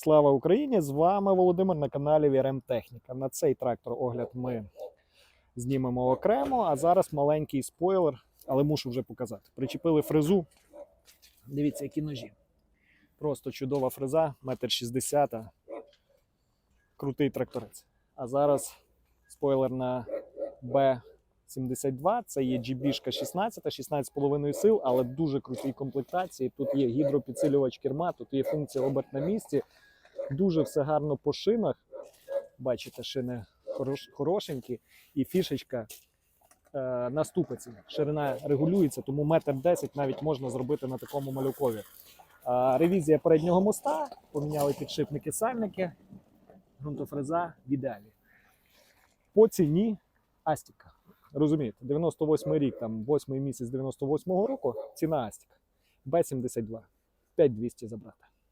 Слава Україні! З вами Володимир на каналі VRM Техніка. На цей трактор огляд ми знімемо окремо, а зараз маленький спойлер, але мушу вже показати. Причепили фрезу. Дивіться, які ножі. Просто чудова фреза, метр шістдесят. Крутий тракторець. А зараз спойлер на B72. Це є GB 16, 16,5 сил, але дуже крутій комплектації. Тут є гідропідсилювач керма, тут є функція оберт на місці. Дуже все гарно по шинах. Бачите, шини хорошенькі, і фішечка е, на ступиці. Ширина регулюється, тому метр десять навіть можна зробити на такому малюкові. Е, ревізія переднього моста, поміняли підшипники сальники, ґрунтофреза в ідеалі. По ціні Астіка. Розумієте, 98 рік, там 8 місяць 98 року, ціна Астіка. Б-72. 5200 забрати.